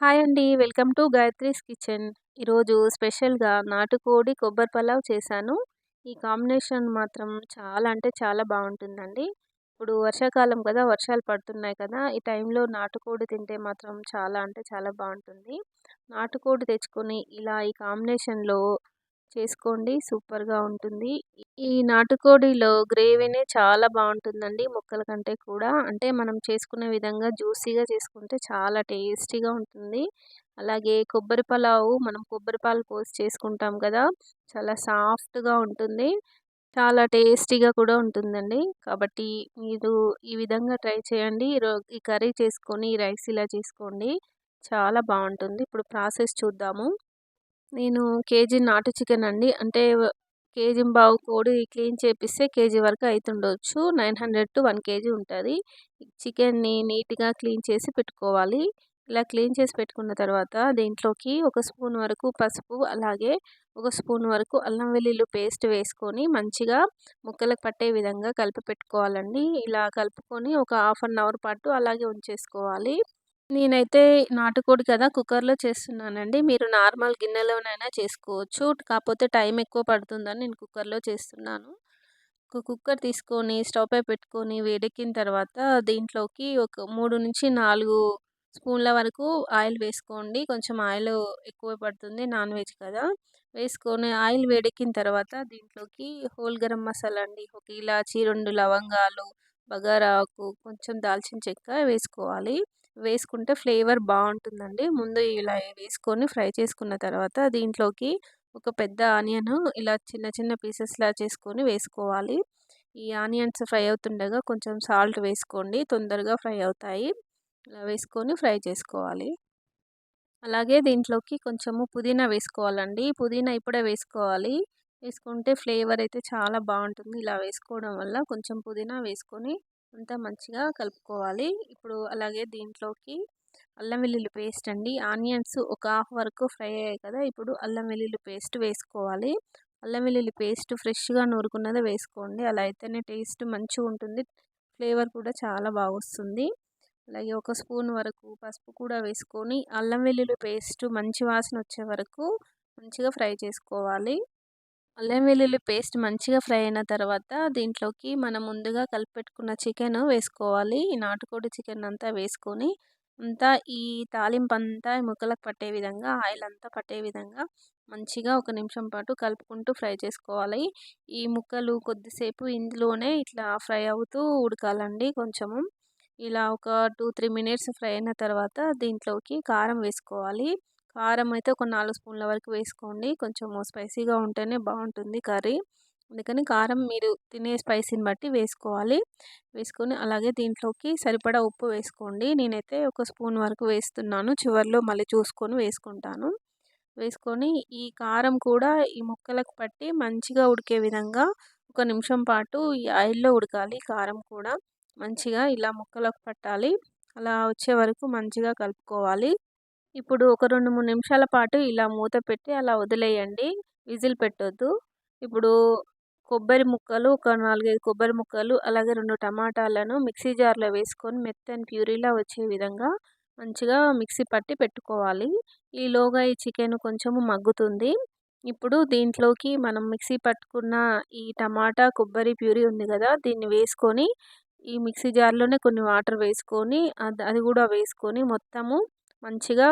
Hi అండి. Welcome to Gayatri's kitchen. ఈరోజు స్పెషల్‌గా నాటుకోడి కొబ్బరి పలావ్ చేశాను. ఈ కాంబినేషన్ మాత్రం చాలా అంటే చాలా బాగుంటుందండి ఇప్పుడు వర్షాకాలం కదా! వర్షాలు పడుతున్నాయి కదా! ఈ టైంలో నాటుకోడి తింటే మాత్రం చాలా అంటే చాలా బాగుంటుంది నాటుకోడి తెచ్చుకొని ఇలా ఈ కాంబినేషన్‌లో చేసుకోండి సూపర్‌గా ఉంటుంది. ఈ నాటుకోడిలో గ్రేవీనే చాలా బాగుంటుందండి ముక్కల కంటే కూడా. అంటే మనం చేసుకునే విధంగా జ్యూసీగా చేసుకుంటే చాలా టేస్టీగా ఉంటుంది. అలాగే కొబ్బరి పలావు మనం కొబ్బరి పాలు పోసి చేసుకుంటాం కదా! చాలా సాఫ్ట్‌గా ఉంటుంది. చాలా టేస్టీగా కూడా ఉంటుందండి. కాబట్టి మీరు ఈ విధంగా ట్రై చేయండి. రో ఈ కర్రీ చేసుకొని ఈ రైస్ ఇలా చేసుకోండి. చాలా బాగుంటుంది ఇప్పుడు ప్రాసెస్ చూద్దాము. నేను కేజీ నాటు చికెన్ అండి. అంటే కేజీంబావు కోడి క్లీన్ చేపిస్తే కేజీ వరకు అవుతుండొచ్చు nine hundred to one KG ఉంటుంది చికెన్‌ని నీట్‌గా క్లీన్ చేసి పెట్టుకోవాలి. ఇలా క్లీన్ చేసి పెట్టుకున్న తర్వాత దీంట్లోకి ఒక స్పూన్ వరకు పసుపు, అలాగే ఒక స్పూన్ వరకు అల్లం వెల్లుల్లి పేస్ట్ వేసుకొని మంచిగా ముక్కలకు పట్టే విధంగా కలిపి పెట్టుకోవాలండి. ఇలా కలుపుకొని ఒక హాఫ్ అన్ అవర్ పాటు అలాగే ఉంచేసుకోవాలి. నేనైతే నాటుకోడి కదా కుక్కర్‌లో చేస్తున్నానండి. మీరు నార్మల్ గిన్నెలోనైనా చేసుకోవచ్చు. కాకపోతే టైం ఎక్కువ పడుతుందని నేను కుక్కర్‌లో చేస్తున్నాను. ఒక కుక్కర్ తీసుకొని స్టవ్ పై పెట్టుకొని వేడెక్కిన తర్వాత దీంట్లోకి ఒక 3-4 స్పూన్ల వరకు ఆయిల్ వేసుకోండి. కొంచెం ఆయిల్ ఎక్కువ పడుతుంది నాన్ వెజ్ కదా! వేసుకొని ఆయిల్ వేడెక్కిన తర్వాత దీంట్లోకి హోల్ గరం మసాలా అండి. ఒక ఇలాచి, రెండు లవంగాలు, బగారాకు కొంచెం దాల్చిన చెక్క వేసుకోవాలి. వేసుకుంటే ఫ్లేవర్ బాగుంటుందండి ముందు ఇలా వేసుకొని ఫ్రై చేసుకున్న తర్వాత దీంట్లోకి ఒక పెద్ద ఆనియన్ ఇలా చిన్న చిన్న పీసెస్‌లా చేసుకొని వేసుకోవాలి. ఈ ఆనియన్స్ ఫ్రై అవుతుండగా కొంచెం సాల్ట్ వేసుకోండి. తొందరగా ఫ్రై అవుతాయి. ఇలా వేసుకొని ఫ్రై చేసుకోవాలి. అలాగే దీంట్లోకి కొంచెము పుదీనా వేసుకోవాలండి. పుదీనా ఇప్పుడే వేసుకోవాలి. వేసుకుంటే ఫ్లేవర్ అయితే చాలా బాగుంటుంది ఇలా వేసుకోవడం వల్ల కొంచెం పుదీనా వేసుకొని అంతా మంచిగా కలుపుకోవాలి. ఇప్పుడు అలాగే దీంట్లోకి అల్లం వెల్లుల్లి పేస్ట్ అండి. ఆనియన్స్ ఒక హాఫ్ వరకు ఫ్రై అయ్యాయి కదా! ఇప్పుడు అల్లం వెల్లుల్లి పేస్ట్ వేసుకోవాలి. అల్లం వెల్లుల్లి పేస్ట్ ఫ్రెష్‌గా నూరుకున్నదే వేసుకోండి. అలా అయితేనే టేస్ట్ మంచిగా ఉంటుంది ఫ్లేవర్ కూడా చాలా బాగొస్తుంది. అలాగే ఒక స్పూన్ వరకు పసుపు కూడా వేసుకొని అల్లం వెల్లుల్లి పేస్ట్ మంచి వాసన వచ్చే వరకు మంచిగా ఫ్రై చేసుకోవాలి. అల్లం వెల్లుల్లి పేస్ట్ మంచిగా ఫ్రై అయిన తర్వాత దీంట్లోకి మనం ముందుగా కలిపెట్టుకున్న చికెన్ వేసుకోవాలి. ఈ నాటుకోడి చికెన్ అంతా వేసుకొని అంతా ఈ తాలింపు అంతా ముక్కలకు పట్టే విధంగా ఆయిల్ అంతా పట్టే విధంగా మంచిగా ఒక నిమిషం పాటు కలుపుకుంటూ ఫ్రై చేసుకోవాలి. ఈ ముక్కలు కొద్దిసేపు ఇందులోనే ఇట్లా ఫ్రై అవుతూ ఉడకాలండి కొంచెము. ఇలా ఒక 2-3 మినిట్స్ ఫ్రై అయిన తర్వాత దీంట్లోకి కారం వేసుకోవాలి. కారం అయితే ఒక నాలుగు స్పూన్ల వరకు వేసుకోండి. కొంచెం స్పైసీగా ఉంటేనే బాగుంటుంది కర్రీ. అందుకని కారం మీరు తినే స్పైసీని బట్టి వేసుకోవాలి. వేసుకొని అలాగే దీంట్లోకి సరిపడా ఉప్పు వేసుకోండి. నేనైతే ఒక స్పూన్ వరకు వేస్తున్నాను. చివర్లో మళ్ళీ చూసుకొని వేసుకుంటాను. వేసుకొని ఈ కారం కూడా ఈ ముక్కలకు పట్టి మంచిగా ఉడికే విధంగా ఒక నిమిషం పాటు ఈ ఆయిల్‌లో ఉడకాలి కారం కూడా. మంచిగా ఇలా ముక్కలకు పట్టాలి. అలా వచ్చే వరకు మంచిగా కలుపుకోవాలి. ఇప్పుడు ఒక 2, 3 నిమిషాల పాటు ఇలా మూత పెట్టి అలా వదిలేయండి. విజిల్ పెట్టొద్దు. ఇప్పుడు కొబ్బరి ముక్కలు ఒక 4, 5 కొబ్బరి ముక్కలు అలాగే రెండు టమాటాలను మిక్సీ జార్‌లో వేసుకొని మెత్తని ప్యూరీలా వచ్చే విధంగా మంచిగా మిక్సీ పట్టి పెట్టుకోవాలి. ఈలోగా ఈ చికెన్ కొంచెము మగ్గుతుంది. ఇప్పుడు దీంట్లోకి మనం మిక్సీ పట్టుకున్న ఈ టమాటా, కొబ్బరి ప్యూరీ ఉంది కదా! దీన్ని వేసుకొని ఈ మిక్సీ జార్‌లోనే కొన్ని వాటర్ వేసుకొని అది అది కూడా వేసుకొని మొత్తము మంచిగా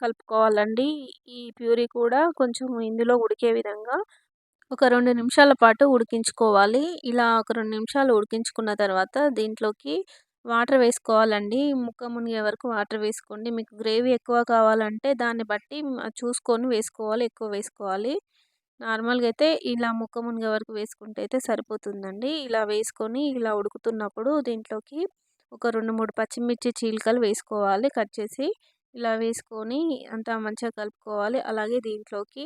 కలుపుకోవాలండి. ఈ ప్యూరీ కూడా కొంచెం ఇందులో ఉడికే విధంగా ఒక రెండు నిమిషాల పాటు ఉడికించుకోవాలి. ఇలా ఒక రెండు నిమిషాలు ఉడికించుకున్న తర్వాత దీంట్లోకి వాటర్ వేసుకోవాలండి. ముక్క మునిగే వరకు వాటర్ వేసుకోండి. మీకు గ్రేవీ ఎక్కువ కావాలంటే దాన్ని బట్టి చూసుకొని వేసుకోవాలి. ఎక్కువ వేసుకోవాలి. నార్మల్‌గా అయితే ఇలా ముక్క మునిగే వరకు వేసుకుంటే అయితే సరిపోతుందండి. ఇలా వేసుకొని ఇలా ఉడుకుతున్నప్పుడు దీంట్లోకి ఒక 2, 3 పచ్చిమిర్చి చీలికలు వేసుకోవాలి కట్ చేసి. ఇలా వేసుకొని అంతా మంచిగా కలుపుకోవాలి. అలాగే దీంట్లోకి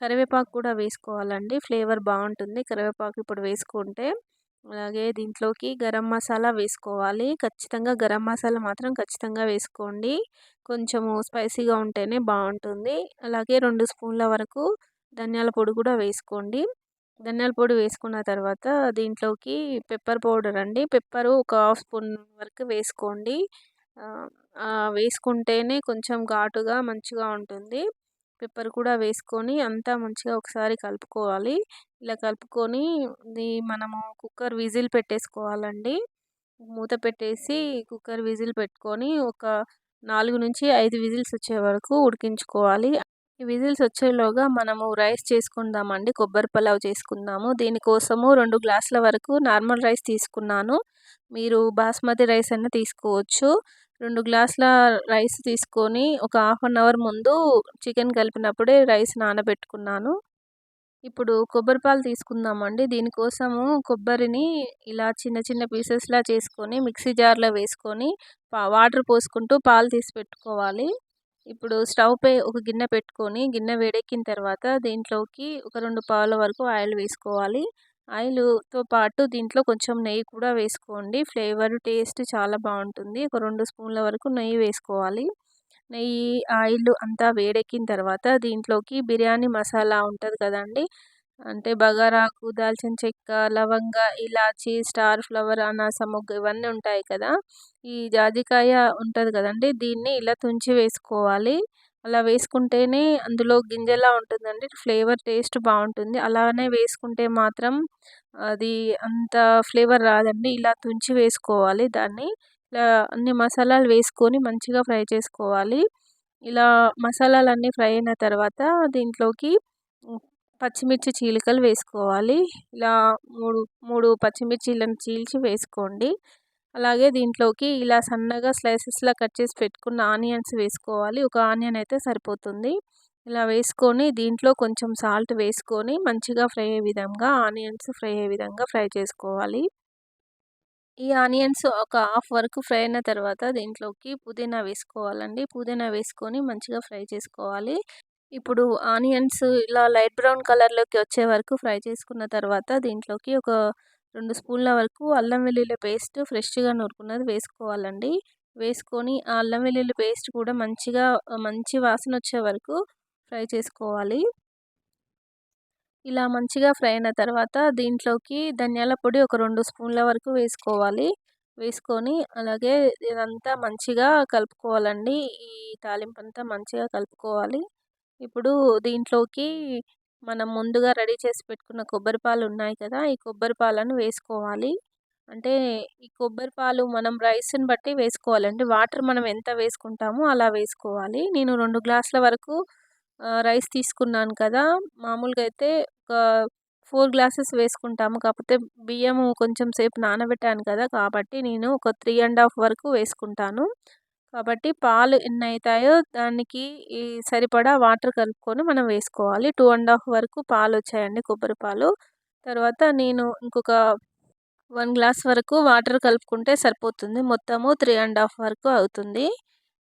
కరివేపాకు కూడా వేసుకోవాలండి. ఫ్లేవర్ బాగుంటుంది కరివేపాకు ఇప్పుడు వేసుకుంటే. అలాగే దీంట్లోకి గరం మసాలా వేసుకోవాలి. ఖచ్చితంగా గరం మసాలా మాత్రం ఖచ్చితంగా వేసుకోండి. కొంచెము స్పైసీగా ఉంటేనే బాగుంటుంది అలాగే రెండు స్పూన్ల వరకు ధనియాల పొడి కూడా వేసుకోండి. ధనియాల పొడి వేసుకున్న తర్వాత దీంట్లోకి పెప్పర్ పౌడర్ అండి. పెప్పరు ఒక హాఫ్ స్పూన్ వరకు వేసుకోండి. వేసుకుంటేనే కొంచెం ఘాటుగా మంచిగా ఉంటుంది పెప్పర్ కూడా వేసుకొని అంతా మంచిగా ఒకసారి కలుపుకోవాలి ఇలా కలుపుకొని ఇది మనము కుక్కర్ విజిల్ పెట్టేసుకోవాలండి మూత పెట్టేసి కుక్కర్ విజిల్ పెట్టుకొని ఒక నాలుగు నుంచి ఐదు విజిల్స్ వచ్చే వరకు ఉడికించుకోవాలి ఈ విజిల్స్ వచ్చేలోగా మనము రైస్ చేసుకుందామండి. కొబ్బరి పలావ్ చేసుకుందాము. దీనికోసము రెండు గ్లాసుల వరకు నార్మల్ రైస్ తీసుకున్నాను. మీరు బాస్మతి రైస్ అయినా తీసుకోవచ్చు. రెండు గ్లాసుల రైస్ తీసుకొని ఒక హాఫ్ అన్ అవర్ ముందు చికెన్ కలిపినప్పుడే రైస్ నానబెట్టుకున్నాను. ఇప్పుడు కొబ్బరి పాలు తీసుకుందామండి. దీనికోసము కొబ్బరిని ఇలా చిన్న చిన్న పీసెస్లా చేసుకొని మిక్సీ జార్లో వేసుకొని వాటర్ పోసుకుంటూ పాలు తీసి పెట్టుకోవాలి. ఇప్పుడు స్టవ్ పై ఒక గిన్నె పెట్టుకొని గిన్నె వేడెక్కిన తర్వాత దీంట్లోకి ఒక రెండు పావుల వరకు ఆయిల్ వేసుకోవాలి. ఆయిల్తో పాటు దీంట్లో కొంచెం నెయ్యి కూడా వేసుకోండి. ఫ్లేవర్ టేస్ట్ చాలా బాగుంటుంది. ఒక రెండు స్పూన్ల వరకు నెయ్యి వేసుకోవాలి. నెయ్యి ఆయిల్ అంతా వేడెక్కిన తర్వాత దీంట్లోకి బిర్యానీ మసాలా ఉంటుంది కదండి. అంటే బగారాకు దాల్చిన చెక్క లవంగ ఇలాచి స్టార్ ఫ్లవర్ అనాస మొగ్గ ఇవన్నీ ఉంటాయి కదా. ఈ జాజికాయ ఉంటుంది కదండి దీన్ని ఇలా తుంచి వేసుకోవాలి. అలా వేసుకుంటేనే అందులో గింజలా ఉంటుందండి ఫ్లేవర్ టేస్ట్ బాగుంటుంది. అలానే వేసుకుంటే మాత్రం అది అంత ఫ్లేవర్ రాదండి ఇలా తుంచి వేసుకోవాలి దాన్ని. ఇలా అన్ని మసాలాలు వేసుకొని మంచిగా ఫ్రై చేసుకోవాలి. ఇలా మసాలాలు అన్నీ ఫ్రై అయిన తర్వాత దీంట్లోకి పచ్చిమిర్చి చీలికలు వేసుకోవాలి. ఇలా మూడు మూడు పచ్చిమిర్చిలను చీల్చి వేసుకోండి. అలాగే దీంట్లోకి ఇలా సన్నగా స్లైసెస్లా కట్ చేసి పెట్టుకున్న ఆనియన్స్ వేసుకోవాలి. ఒక ఆనియన్ అయితే సరిపోతుంది. ఇలా వేసుకొని దీంట్లో కొంచెం సాల్ట్ వేసుకొని మంచిగా ఫ్రై అయ్యే విధంగా ఆనియన్స్ ఫ్రై అయ్యే విధంగా ఫ్రై చేసుకోవాలి. ఈ ఆనియన్స్ ఒక హాఫ్ వరకు ఫ్రై అయిన తర్వాత దీంట్లోకి పుదీనా వేసుకోవాలండి. పుదీనా వేసుకొని మంచిగా ఫ్రై చేసుకోవాలి. ఇప్పుడు ఆనియన్స్ ఇలా లైట్ బ్రౌన్ కలర్లోకి వచ్చే వరకు ఫ్రై చేసుకున్న తర్వాత దీంట్లోకి ఒక రెండు స్పూన్ల వరకు అల్లం వెల్లుల్లి పేస్ట్ ఫ్రెష్గా నూరుకున్నది వేసుకోవాలండి. వేసుకొని ఆ అల్లం వెల్లుల్లి పేస్ట్ కూడా మంచిగా మంచి వాసన వచ్చే వరకు ఫ్రై చేసుకోవాలి. ఇలా మంచిగా ఫ్రై అయిన తర్వాత దీంట్లోకి ధనియాల పొడి ఒక రెండు స్పూన్ల వరకు వేసుకోవాలి. వేసుకొని అలాగే ఇదంతా మంచిగా కలుపుకోవాలండి. ఈ తాలింపు అంతా మంచిగా కలుపుకోవాలి. ఇప్పుడు దీంట్లోకి మనం ముందుగా రెడీ చేసి పెట్టుకున్న కొబ్బరి పాలు ఉన్నాయి కదా ఈ కొబ్బరి పాలను వేసుకోవాలి. అంటే ఈ కొబ్బరి పాలు మనం రైస్ని బట్టి వేసుకోవాలండి వాటర్ మనం ఎంత వేసుకుంటామో అలా వేసుకోవాలి. నేను రెండు గ్లాసుల వరకు రైస్ తీసుకున్నాను కదా మామూలుగా అయితే ఒక ఫోర్ గ్లాసెస్ వేసుకుంటాము. కాకపోతే బియ్యము కొంచెం సేపు నానబెట్టాను కదా కాబట్టి నేను ఒక త్రీ అండ్ హాఫ్ వరకు వేసుకుంటాను. కాబట్టి పాలు ఎన్ని అవుతాయో దానికి ఈ సరిపడా వాటర్ కలుపుకొని మనం వేసుకోవాలి. టూ అండ్ హాఫ్ వరకు పాలు వచ్చాయండి కొబ్బరి పాలు. తర్వాత నేను ఇంకొక వన్ గ్లాస్ వరకు వాటర్ కలుపుకుంటే సరిపోతుంది. మొత్తము త్రీ అండ్ హాఫ్ వరకు అవుతుంది.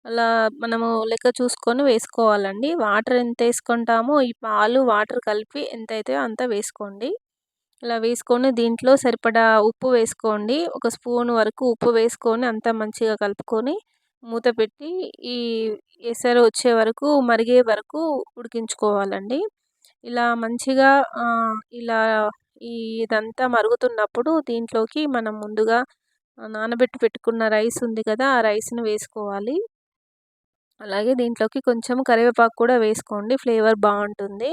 అలా మనము లెక్క చూసుకొని వేసుకోవాలండి. వాటర్ ఎంత వేసుకుంటామో ఈ పాలు వాటర్ కలిపి ఎంత అయితే అంత వేసుకోండి. ఇలా వేసుకొని దీంట్లో సరిపడా ఉప్పు వేసుకోండి. ఒక స్పూన్ వరకు ఉప్పు వేసుకొని అంతా మంచిగా కలుపుకొని మూత పెట్టి ఈ ఎసరు వచ్చే వరకు మరిగే వరకు ఉడికించుకోవాలండి. ఇలా మంచిగా ఇలా ఈ ఇదంతా మరుగుతున్నప్పుడు దీంట్లోకి మనం ముందుగా నానబెట్టి పెట్టుకున్న రైస్ ఉంది కదా ఆ రైస్ను వేసుకోవాలి. అలాగే దీంట్లోకి కొంచెం కరివేపాకు కూడా వేసుకోండి ఫ్లేవర్ బాగుంటుంది.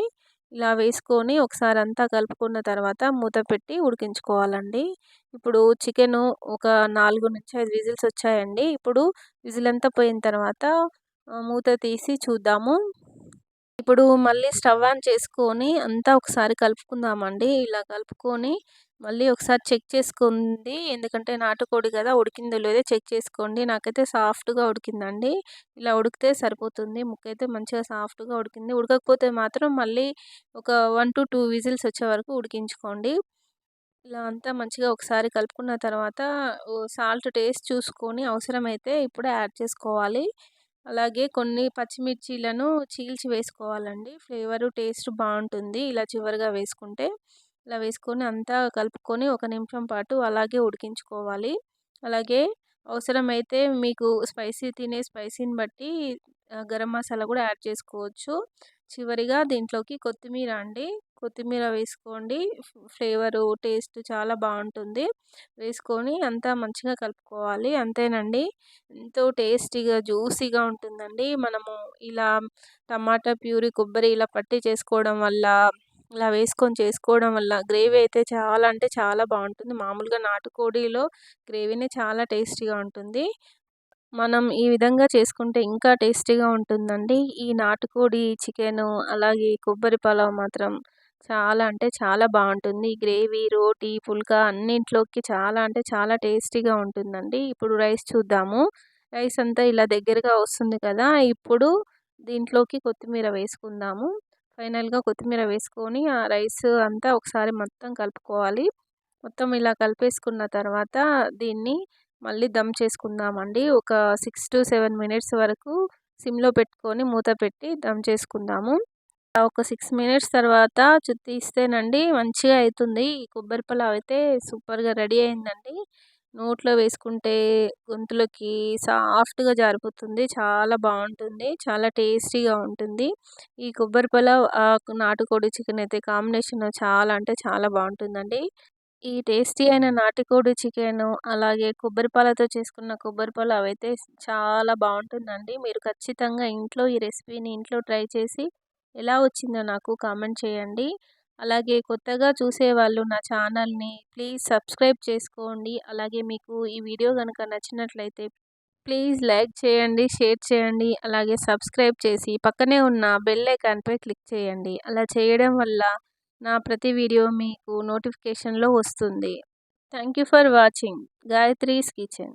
ఇలా వేసుకొని ఒకసారి అంతా కలుపుకున్న తర్వాత మూత పెట్టి ఉడికించుకోవాలండి. ఇప్పుడు చికెను ఒక నాలుగు నుంచి ఐదు విజిల్స్ వచ్చాయండి. ఇప్పుడు విజిల్ అంతా పోయిన తర్వాత మూత తీసి చూద్దాము. ఇప్పుడు మళ్ళీ స్టవ్ ఆన్ చేసుకొని అంతా ఒకసారి కలుపుకుందామండి. ఇలా కలుపుకొని మళ్ళీ ఒకసారి చెక్ చేసుకుంది. ఎందుకంటే నాటుకోడి కదా ఉడికిందో లేదో చెక్ చేసుకోండి. నాకైతే సాఫ్ట్గా ఉడికిందండి. ఇలా ఉడికితే సరిపోతుంది. ముక్కైతే మంచిగా సాఫ్ట్గా ఉడికింది. ఉడకకపోతే మాత్రం మళ్ళీ ఒక వన్ టు టూ విజిల్స్ వచ్చే వరకు ఉడికించుకోండి. ఇలా అంతా మంచిగా ఒకసారి కలుపుకున్న తర్వాత సాల్ట్ టేస్ట్ చూసుకొని అవసరమైతే ఇప్పుడే యాడ్ చేసుకోవాలి. అలాగే కొన్ని పచ్చిమిర్చీలను చీల్చి వేసుకోవాలండి. ఫ్లేవరు టేస్ట్ బాగుంటుంది. ఇలా చివరిగా వేసుకుంటే ఇలా వేసుకొని అంతా కలుపుకొని ఒక నిమిషం పాటు అలాగే ఉడికించుకోవాలి. అలాగే అవసరమైతే మీకు స్పైసీ తినే స్పైసీని బట్టి గరం మసాలా కూడా యాడ్ చేసుకోవచ్చు. చివరిగా దీంట్లోకి కొత్తిమీర అండి. కొత్తిమీర వేసుకోండి. ఫ్లేవరు టేస్ట్ చాలా బాగుంటుంది. వేసుకొని అంతా మంచిగా కలుపుకోవాలి. అంతేనండి. ఎంతో టేస్టీగా జ్యూసీగా ఉంటుందండి. మనము ఇలా టమాటా ప్యూరీ కొబ్బరి ఇలా పట్టి చేసుకోవడం వల్ల ఇలా వేసుకొని చేసుకోవడం వల్ల గ్రేవీ అయితే చాలా అంటే చాలా బాగుంటుంది. మామూలుగా నాటుకోడిలో గ్రేవీనే చాలా టేస్టీగా ఉంటుంది. మనం ఈ విధంగా చేసుకుంటే ఇంకా టేస్టీగా ఉంటుందండి. ఈ నాటుకోడి చికెను అలాగే కొబ్బరి పలావ్ మాత్రం చాలా అంటే చాలా బాగుంటుంది. గ్రేవీ రోటీ పుల్కా అన్నింట్లోకి చాలా అంటే చాలా టేస్టీగా ఉంటుందండి. ఇప్పుడు రైస్ చూద్దాము. రైస్ అంతా ఇలా దగ్గరగా వస్తుంది కదా ఇప్పుడు దీంట్లోకి కొత్తిమీర వేసుకుందాము. ఫైనల్గా కొత్తిమీర వేసుకొని ఆ రైస్ అంతా ఒకసారి మొత్తం కలుపుకోవాలి. మొత్తం ఇలా కలిపేసుకున్న తర్వాత దీన్ని మళ్ళీ దమ్ చేసుకుందామండి. ఒక సిక్స్ టు సెవెన్ మినిట్స్ వరకు సిమ్లో పెట్టుకొని మూత పెట్టి దమ్ చేసుకుందాము. ఒక సిక్స్ మినిట్స్ తర్వాత తీస్తేనండి మంచిగా అవుతుంది. ఈ కొబ్బరి పలావ్ అయితే సూపర్గా రెడీ అయిందండి. నోట్లో వేసుకుంటే గొంతులోకి సాఫ్ట్గా జారిపోతుంది. చాలా బాగుంటుంది. చాలా టేస్టీగా ఉంటుంది. ఈ కొబ్బరి పలావ్ నాటుకోడి చికెన్ అయితే కాంబినేషన్ చాలా అంటే చాలా బాగుంటుందండి. ఈ టేస్టీ అయిన నాటుకోడి చికెన్ అలాగే కొబ్బరి పాలతో చేసుకున్న కొబ్బరి పలావ్ అయితే చాలా బాగుంటుందండి. మీరు ఖచ్చితంగా ఇంట్లో ఈ రెసిపీని ఇంట్లో ట్రై చేసి ఎలా వచ్చిందో నాకు కామెంట్ చేయండి. అలాగే కొత్తగా చూసేవాళ్ళు నా ఛానల్ని ప్లీజ్ సబ్స్క్రైబ్ చేసుకోండి. అలాగే మీకు ఈ వీడియో కనుక నచ్చినట్లయితే ప్లీజ్ లైక్ చేయండి షేర్ చేయండి అలాగే సబ్స్క్రైబ్ చేసి పక్కనే ఉన్న బెల్ ఐకాన్పై క్లిక్ చేయండి. అలా చేయడం వల్ల నా ప్రతి వీడియో మీకు నోటిఫికేషన్లో వస్తుంది. Thank you for watching. Gayatri's kitchen.